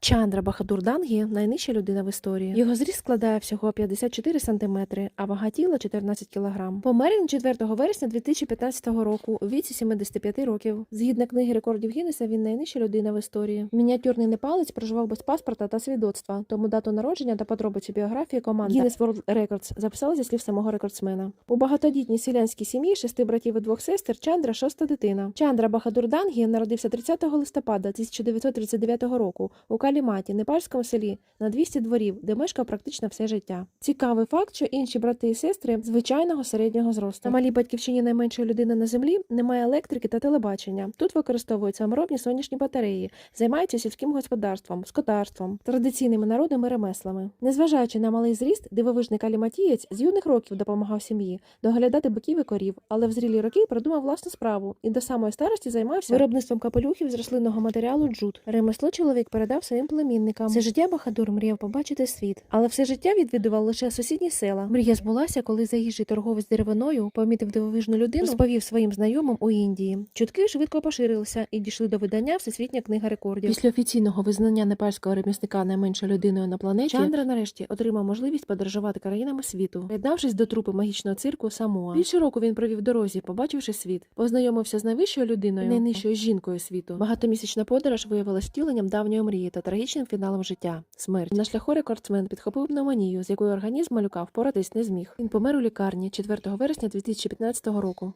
Чандра Бахадур Дангі найнижча людина в історії. Його зріст складає всього 54 сантиметри, а вага тіла 14 кілограм. Помер він 4 вересня 2015 року у віці 75 років. Згідно книги рекордів Гіннеса, він найнижча людина в історії. Мініатюрний непалець проживав без паспорта та свідоцтва, тому дату народження та подробиці біографії команди Guinness World Records записали зі слів самого рекордсмена. У багатодітній селянській сім'ї шести братів і двох сестер Чандра шоста дитина. Чандра Бахадур Дангі народився 30 листопада 1939 року у Каліматі, непальському селі, на 200 дворів, де мешкав практично все життя. Цікавий факт, що інші брати і сестри звичайного середнього зросту. На малій батьківщині найменшої людини на землі немає електрики та телебачення. Тут використовують саморобні сонячні батареї, займаються сільським господарством, скотарством, традиційними народними ремеслами. Незважаючи на малий зріст, дивовижний каліматієць з юних років допомагав сім'ї доглядати биків і корів, але в зрілі роки придумав власну справу і до самої старості займався виробництвом капелюхів з рослинного матеріалу джут. Ремесло чоловік передав своїм племінникам. Все життя Бахадур мріяв побачити світ, але все життя відвідував лише сусідні села. Мрія збулася, коли заїжджий торговець деревиною помітив дивовижну людину, розповів своїм знайомим у Індії. Чутки швидко поширилися і дійшли до видання Всесвітня книга рекордів. Після офіційного визнання непальського ремісника найменшою людиною на планеті Чандра нарешті отримав можливість подорожувати країнами світу, приєднавшись до трупи магічного цирку Самоа. Більше року він провів дорозі, побачивши світ, познайомився з найвищою людиною, найнижчою жінкою світу. Багатомісячна подорож виявилась втіленням давньої мрії та трагічним фіналом життя смерть. На шляху рекордсмен підхопив пневмонію, з якою організм малюка впоратись не зміг. Він помер у лікарні 4 вересня 2015 року.